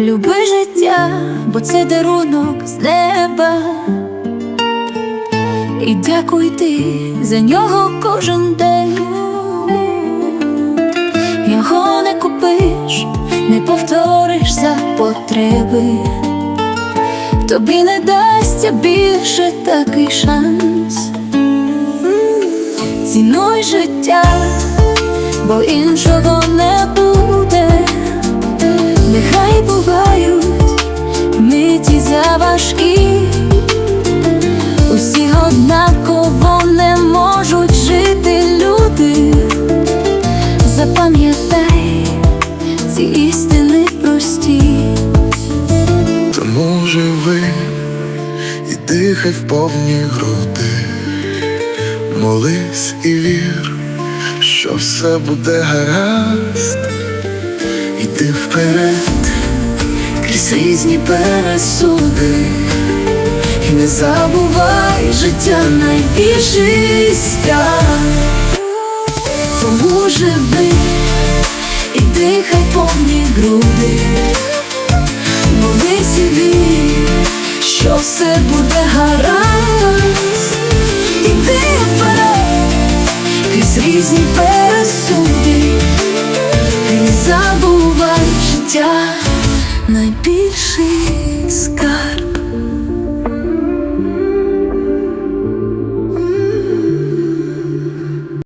Люби життя, бо це дарунок з неба. І дякуй ти за нього кожен день. Його не купиш, не повториш за потреби. Тобі не дасться більше такий шанс. Цінуй життя, бо іншого не ці істини прості. Тому живи і дихай в повні груди, молись і вір, що все буде гаразд, іди вперед, крізь різні пересуди, і не забувай життя найбільший стяг. Дихай повні груди, молись і що все буде гаразд, іди вперед, крізь різні пересуди, і не забувай життя найбільший скарб.